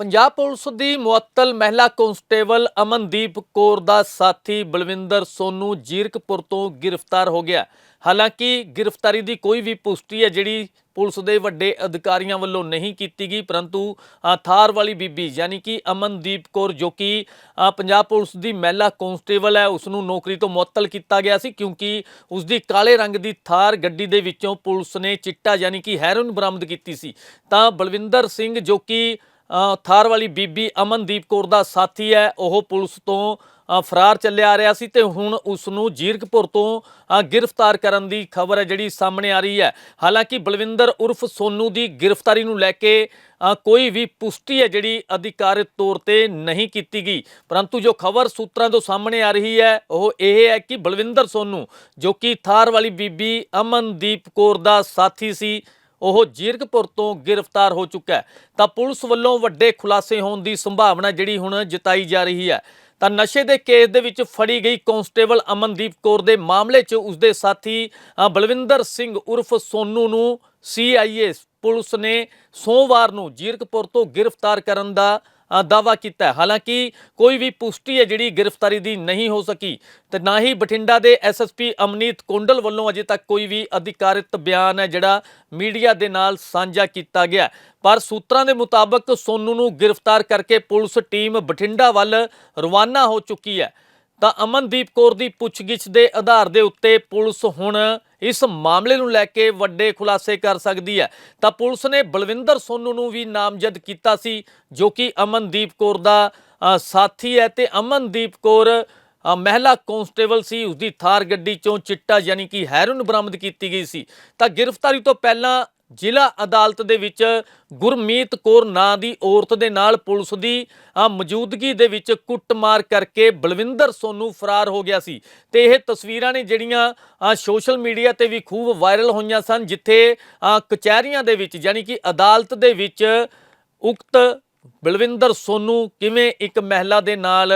Punjab police ਦੀ ਮੁਅੱਤਲ ਮਹਿਲਾ constable Amandeep Kaur ਦਾ ਸਾਥੀ ਬਲਵਿੰਦਰ ਸੋਨੂ ਜੀਰਕਪੁਰ ਤੋਂ ਗ੍ਰਿਫਤਾਰ ਹੋ ਗਿਆ। ਹਾਲਾਂਕਿ ਗ੍ਰਿਫਤਾਰੀ ਦੀ ਕੋਈ ਵੀ ਪੁਸ਼ਟੀ ਹੈ ਜਿਹੜੀ ਪੁਲਿਸ ਦੇ ਵੱਡੇ ਅਧਿਕਾਰੀਆਂ ਵੱਲੋਂ ਨਹੀਂ ਕੀਤੀ ਗਈ, ਪਰੰਤੂ ਥਾਰ ਵਾਲੀ ਬੀਬੀ ਯਾਨੀ ਕਿ ਅਮਨਦੀਪ ਕੌਰ ਜੋ ਕਿ ਪੰਜਾਬ ਪੁਲਿਸ ਦੀ ਮਹਿਲਾ ਕਾਂਸਟੇਬਲ ਹੈ ਉਸ ਨੂੰ ਨੌਕਰੀ ਤੋਂ ਮੁਅੱਤਲ ਕੀਤਾ ਗਿਆ ਸੀ ਕਿਉਂਕਿ ਉਸ ਦੀ ਕਾਲੇ ਰੰਗ ਦੀ ਥਾਰ ਗੱਡੀ ਦੇ ਵਿੱਚੋਂ ਪੁਲਿਸ ਨੇ ਚਿੱਟਾ ਯਾਨੀ ਕਿ ਹੈਰੋਇਨ ਬਰਾਮਦ ਕੀਤੀ ਸੀ। ਤਾਂ ਬਲਵਿੰਦਰ ਸਿੰਘ ਜੋ ਕਿ ਥਾਰ ਵਾਲੀ ਬੀਬੀ ਅਮਨਦੀਪ ਕੌਰ ਦਾ ਸਾਥੀ ਹੈ। ਉਹ ਪੁਲਿਸ ਤੋਂ ਫਰਾਰ ਚੱਲਿਆ ਆ ਰਿਹਾ ਸੀ ਤੇ ਹੁਣ ਉਸ ਨੂੰ ਜੀਰਕਪੁਰ ਤੋਂ ਗ੍ਰਿਫਤਾਰ ਕਰਨ ਦੀ ਖਬਰ ਹੈ ਜਿਹੜੀ ਸਾਹਮਣੇ ਆ ਰਹੀ ਹੈ। ਹਾਲਾਂਕਿ ਬਲਵਿੰਦਰ ਉਰਫ ਸੋਨੂ ਦੀ ਗ੍ਰਿਫਤਾਰੀ ਨੂੰ ਲੈ ਕੇ ਕੋਈ ਵੀ ਪੁਸ਼ਟੀ ਹੈ ਜਿਹੜੀ ਅਧਿਕਾਰਿਤ ਤੌਰ ਤੇ ਨਹੀਂ ਕੀਤੀ ਗਈ। ਪਰੰਤੂ ਜੋ ਖਬਰ ਸੂਤਰਾਂ ਤੋਂ ਸਾਹਮਣੇ ਆ ਰਹੀ ਹੈ, ਉਹ ਇਹ ਹੈ ਕਿ ਬਲਵਿੰਦਰ ਸੋਨੂ, ਜੋ ਕਿ ਥਾਰ ਵਾਲੀ ਬੀਬੀ ਅਮਨਦੀਪ ਕੌਰ ਦਾ ਸਾਥੀ ਸੀ ਉਹ ਜੀਰਕਪੁਰ ਤੋਂ ਗ੍ਰਿਫਤਾਰ ਹੋ ਚੁੱਕਾ ਹੈ। ਤਾਂ ਪੁਲਿਸ ਵੱਲੋਂ ਵੱਡੇ ਖੁਲਾਸੇ ਹੋਣ ਦੀ ਸੰਭਾਵਨਾ ਜਿਹੜੀ ਹੁਣ ਜਤਾਈ ਜਾ ਰਹੀ ਹੈ। ਤਾਂ ਨਸ਼ੇ ਦੇ ਕੇਸ ਦੇ ਵਿੱਚ ਫੜੀ ਗਈ ਕਾਂਸਟੇਬਲ ਅਮਨਦੀਪ ਕੌਰ ਦੇ ਮਾਮਲੇ 'ਚ ਉਸਦੇ ਸਾਥੀ ਬਲਵਿੰਦਰ ਸਿੰਘ ਉਰਫ ਸੋਨੂ ਨੂੰ ਸੀਆਈਏ ਪੁਲਿਸ ਨੇ ਸੋਮਵਾਰ ਨੂੰ ਜੀਰਕਪੁਰ ਤੋਂ ਗ੍ਰਿਫਤਾਰ ਕਰਨ ਦਾ ਅ, ਦਾਅਵਾ ਕੀਤਾ ਹੈ। ਹਾਲਾਂਕਿ ਕੋਈ ਵੀ ਪੁਸ਼ਟੀ ਹੈ ਜਿਹੜੀ ਗ੍ਰਿਫਤਾਰੀ ਦੀ ਨਹੀਂ ਹੋ ਸਕੀ ਤੇ ਨਾ ਹੀ ਬਠਿੰਡਾ ਦੇ ਐਸਐਸਪੀ ਅਮਨੀਤ ਕੋਂਡਲ ਵੱਲੋਂ ਅਜੇ ਤੱਕ ਕੋਈ ਵੀ ਅਧਿਕਾਰਿਤ ਬਿਆਨ ਹੈ ਜਿਹੜਾ ਮੀਡੀਆ ਦੇ ਨਾਲ ਸਾਂਝਾ ਕੀਤਾ ਗਿਆ ਪਰ ਸੂਤਰਾਂ ਦੇ ਮੁਤਾਬਕ ਸੋਨੂ ਨੂੰ ਗ੍ਰਿਫਤਾਰ ਕਰਕੇ ਪੁਲਿਸ ਟੀਮ ਬਠਿੰਡਾ ਵੱਲ ਰਵਾਨਾ ਹੋ ਚੁੱਕੀ ਹੈ। ਤਾਂ ਅਮਨਦੀਪ ਕੌਰ ਦੀ ਪੁੱਛਗਿੱਛ ਦੇ ਆਧਾਰ ਦੇ ਉੱਤੇ ਪੁਲਿਸ ਹੁਣ ਇਸ ਮਾਮਲੇ ਨੂੰ ਲੈ ਕੇ ਵੱਡੇ ਖੁਲਾਸੇ ਕਰ ਸਕਦੀ ਹੈ। ਤਾਂ ਪੁਲਿਸ ਨੇ ਬਲਵਿੰਦਰ ਸੋਨੂ ਨੂੰ ਵੀ ਨਾਮਜ਼ਦ ਕੀਤਾ ਸੀ, ਜੋ ਕਿ ਅਮਨਦੀਪ ਕੌਰ ਦਾ ਸਾਥੀ ਹੈ ਤੇ ਅਮਨਦੀਪ ਕੌਰ ਮਹਿਲਾ ਕਾਂਸਟੇਬਲ ਸੀ। ਉਸਦੀ ਥਾਰ ਗੱਡੀ ਚੋਂ ਚਿੱਟਾ ਯਾਨੀ ਕਿ ਹੈਰੋਇਨ ਬਰਾਮਦ ਕੀਤੀ ਗਈ ਸੀ। ਤਾਂ ਗ੍ਰਿਫਤਾਰੀ ਤੋਂ ਪਹਿਲਾਂ ਜ਼ਿਲ੍ਹਾ ਅਦਾਲਤ ਦੇ ਵਿੱਚ ਗੁਰਮੀਤ ਕੌਰ ਨਾਂ ਦੀ ਔਰਤ ਦੇ ਨਾਲ ਪੁਲਿਸ ਦੀ ਮੌਜੂਦਗੀ ਦੇ ਵਿੱਚ ਕੁੱਟਮਾਰ ਕਰਕੇ ਬਲਵਿੰਦਰ ਸੋਨੂ ਫਰਾਰ ਹੋ ਗਿਆ ਸੀ। ਤੇ ਇਹ ਤਸਵੀਰਾਂ ਨੇ ਜਿਹੜੀਆਂ ਸੋਸ਼ਲ ਮੀਡੀਆ ਤੇ ਵੀ ਖੂਬ ਵਾਇਰਲ ਹੋਈਆਂ ਸਨ, ਜਿੱਥੇ ਕਚਹਿਰੀਆਂ ਦੇ ਵਿੱਚ ਯਾਨੀ ਕਿ ਅਦਾਲਤ ਦੇ ਵਿੱਚ ਉਕਤ ਬਲਵਿੰਦਰ ਸੋਨੂ ਕਿਵੇਂ ਇੱਕ ਮਹਿਲਾ ਦੇ ਨਾਲ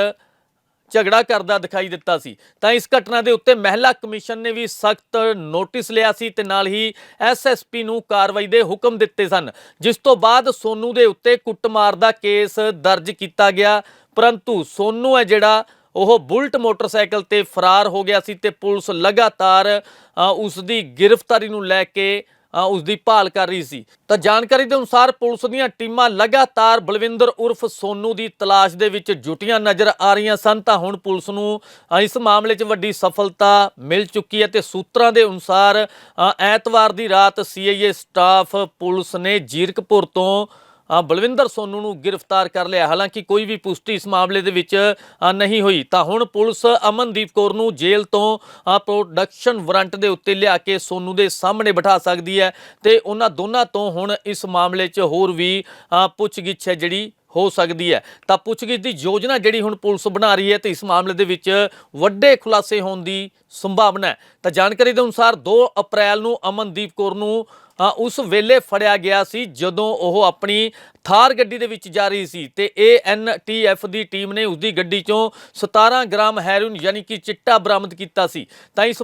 ਝਗੜਾ ਕਰਦਾ ਦਿਖਾਈ ਦਿੱਤਾ ਸੀ। ਤਾਂ ਇਸ ਘਟਨਾ ਦੇ ਉੱਤੇ ਮਹਿਲਾ ਕਮਿਸ਼ਨ ਨੇ ਵੀ ਸਖਤ ਨੋਟਿਸ ਲਿਆ ਸੀ ਤੇ ਨਾਲ ਹੀ ਐਸਐਸਪੀ ਨੂੰ ਕਾਰਵਾਈ ਦੇ ਹੁਕਮ ਦਿੱਤੇ ਸਨ ਜਿਸ ਤੋਂ ਬਾਅਦ ਸੋਨੂ ਦੇ ਉੱਤੇ ਕੁੱਟਮਾਰ ਦਾ ਕੇਸ ਦਰਜ ਕੀਤਾ ਗਿਆ। ਪਰੰਤੂ ਸੋਨੂ ਹੈ ਜਿਹੜਾ ਉਹ ਬੁਲਟ ਮੋਟਰਸਾਈਕਲ ਤੇ ਫਰਾਰ ਹੋ ਗਿਆ ਸੀ ਤੇ ਪੁਲਿਸ ਲਗਾਤਾਰ ਅ, ਉਸ ਦੀ ਗ੍ਰਿਫਤਾਰੀ ਨੂੰ ਲੈ ਕੇ ਉਸ ਦੀ ਭਾਲ ਕਰ ਰਹੀ ਸੀ। ਤਾਂ ਜਾਣਕਾਰੀ ਦੇ ਅਨੁਸਾਰ ਪੁਲਿਸ ਦੀਆਂ ਟੀਮਾਂ ਲਗਾਤਾਰ ਬਲਵਿੰਦਰ ਉਰਫ ਸੋਨੂ ਦੀ ਤਲਾਸ਼ ਦੇ ਵਿੱਚ ਜੁਟੀਆਂ ਨਜ਼ਰ ਆ ਰਹੀਆਂ ਸਨ। ਤਾਂ ਹੁਣ ਪੁਲਿਸ ਨੂੰ ਇਸ ਮਾਮਲੇ 'ਚ ਵੱਡੀ ਸਫਲਤਾ ਮਿਲ ਚੁੱਕੀ ਹੈ ਤੇ ਸੂਤਰਾਂ ਦੇ ਅਨੁਸਾਰ ਐਤਵਾਰ ਦੀ ਰਾਤ ਸੀਆਈਏ ਸਟਾਫ ਪੁਲਿਸ ਨੇ ਜੀਰਕਪੁਰ ਤੋਂ ਬਲਵਿੰਦਰ ਸੋਨੂ ਨੂੰ ਗ੍ਰਿਫਤਾਰ ਕਰ ਲਿਆ। ਹਾਲਾਂਕਿ ਕੋਈ ਵੀ ਪੁਸ਼ਟੀ ਇਸ ਮਾਮਲੇ ਦੇ ਵਿੱਚ ਨਹੀਂ ਹੋਈ। ਤਾਂ ਹੁਣ ਪੁਲਿਸ ਅਮਨਦੀਪ ਕੌਰ ਨੂੰ ਜੇਲ੍ਹ ਤੋਂ ਪ੍ਰੋਡਕਸ਼ਨ ਵਾਰੰਟ ਦੇ ਉੱਤੇ ਲਿਆ ਕੇ ਸੋਨੂ ਦੇ ਸਾਹਮਣੇ ਬਿਠਾ ਸਕਦੀ ਹੈ ਤੇ ਉਹਨਾਂ ਦੋਨਾਂ ਤੋਂ ਹੁਣ ਇਸ ਮਾਮਲੇ 'ਚ ਹੋਰ ਵੀ ਪੁੱਛਗਿੱਛ ਹੈ ਜਿਹੜੀ ਹੋ ਸਕਦੀ ਹੈ। ਤਾਂ ਪੁੱਛਗਿੱਛ ਦੀ ਯੋਜਨਾ ਜਿਹੜੀ ਹੁਣ ਪੁਲਿਸ ਬਣਾ ਰਹੀ ਹੈ ਤੇ ਇਸ ਮਾਮਲੇ ਦੇ ਵਿੱਚ ਵੱਡੇ ਖੁਲਾਸੇ ਹੋਣ ਦੀ ਸੰਭਾਵਨਾ ਹੈ। ਤਾਂ ਜਾਣਕਾਰੀ ਦੇ ਅਨੁਸਾਰ 2 ਅਪ੍ਰੈਲ ਨੂੰ ਅਮਨਦੀਪ ਕੌਰ ਨੂੰ ਉਸ ਵੇਲੇ ਫੜਿਆ ਗਿਆ ਸੀ ਜਦੋਂ ਉਹ ਆਪਣੀ ਥਾਰ ਗੱਡੀ ਦੇ ਵਿੱਚ ਜਾ ਰਹੀ ਸੀ ਤੇ ਏਐਨਟੀਐਫ ਦੀ ਟੀਮ ਨੇ ਉਸ ਦੀ ਗੱਡੀ ਚੋਂ 17 ਗ੍ਰਾਮ ਹੈਰੋਇਨ ਯਾਨੀ ਕਿ ਚਿੱਟਾ ਬਰਾਮਦ ਕੀਤਾ ਸੀ। ਤਾਂ ਇਸ